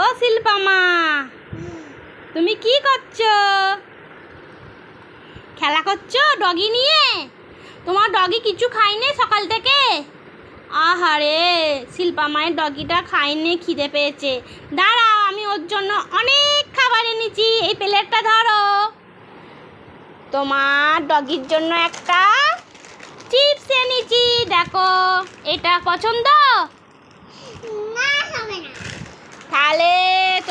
ও শিল্পামা তুমি কি করছ? খেলা করছ ডগি নিয়ে? তোমার ডগি কিছু খায়নি সকাল থেকে? আহারে, শিল্পা মায়ের ডগিটা খায়নি, খিদে পেয়েছে। দাঁড়াও, আমি ওর জন্য অনেক খাবার এনেছি, এই প্লেটটা ধরো। তোমার ডগির জন্য একটা চিপস এনেছি, দেখো, এটা পছন্দ?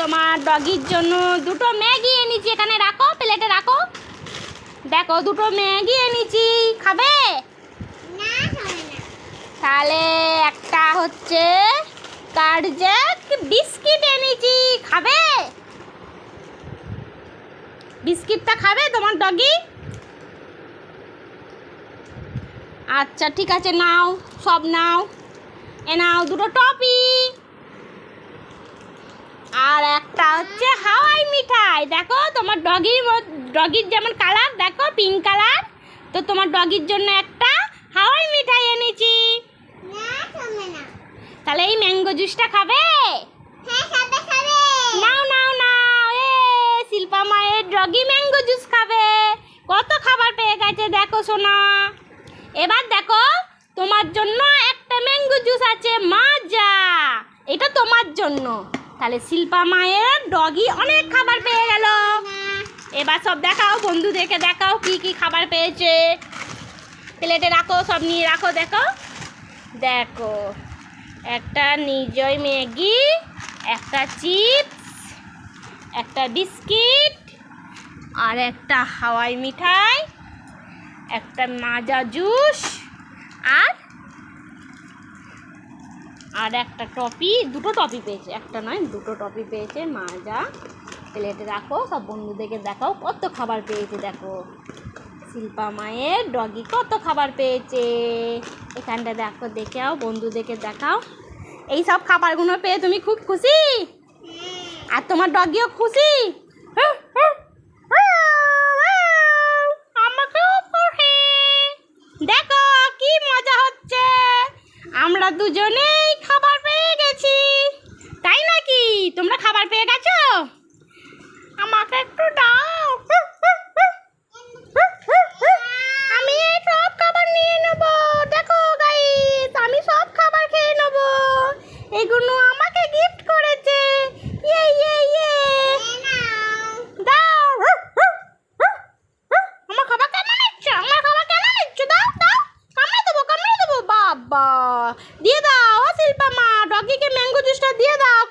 তোমার ডগির জন্য দুটো ম্যাগি এনেছি এখানে রাখো প্লেটে রাখো। দেখো দুটো ম্যাগি এনেছি খাবে? না তাহলে একটা হচ্ছে কার্জাক বিস্কিট এনেছি খাবে? বিস্কিটটা খাবে তোমার ডগি? আচ্ছা ঠিক আছে নাও সব নাও। এ নাও দুটো টপি আর একটা হচ্ছে হাওয়াই মিঠাই। দেখো তোমার ডগির ডগির যেমন কালার দেখো পিঙ্ক কালার। তো তোমার ডগির জন্য একটা হাওয়াই মিঠাই এনেছি। তাহলে এই ম্যাঙ্গো জুসটা খাবে? হ্যাঁ খাবে। নাও নাও নাও। এ শিল্পা মায়ের ডগি ম্যাঙ্গো জুস খাবে। কত খাবার পেয়ে গেছে দেখো সোনা। এবার দেখো তোমার জন্য একটা ম্যাঙ্গো জুস আছে মাজা। এটা তোমার জন্য। তাহলে শিল্পা মায়ের ডগি অনেক খাবার পেয়ে গেল। এবার সব দেখাও, বন্ধুদেরকে দেখাও কি কি খাবার পেয়েছে। প্লেটে রাখো, সব নিয়ে রাখো, দেখো। দেখো, একটা নিজয় ম্যাগি, একটা চিপস, একটা বিস্কিট, আর একটা হাওয়াই মিঠাই, একটা মাজা জুস, আর আর একটা টপি, দুটো টপি পেয়েছে। একটা নয়, দুটো টপি পেয়েছে। মাজা প্লেটে রাখো, সব বন্ধুদেরকে দেখাও, কত খাবার পেয়েছে, দেখো। শিল্পা মায়ের ডগি কত খাবার পেয়েছে। এখানটা দেখো, দেখে আও, বন্ধুদেরকে দেখাও। এই সব খাবারগুলো পেয়ে তুমি খুব খুশি? আর তোমার ডগিও খুশি? আমাকেও খুশি। দেখো, কি মজা হচ্ছে। আমরা দুজনেই খাবার পেয়ে গেছি তাই নাকি তোমরা খাবার পেয়ে গেছো? আমাকে একটু দাও। আমি সব খাবার নিয়ে নেব। দেখো গাইস আমি সব খাবার খেয়ে নেব। এগুলো আমাকে গিফট করেছে। ইয়ে ইয়ে ইয়ে। দাও। আমার খাবার আমার খাবার দাও দাও। দেবো দেবো। দিয়ে দাও, শিল্পা মা, ডগিকে ম্যাঙ্গো জুসটা দিয়ে দাও।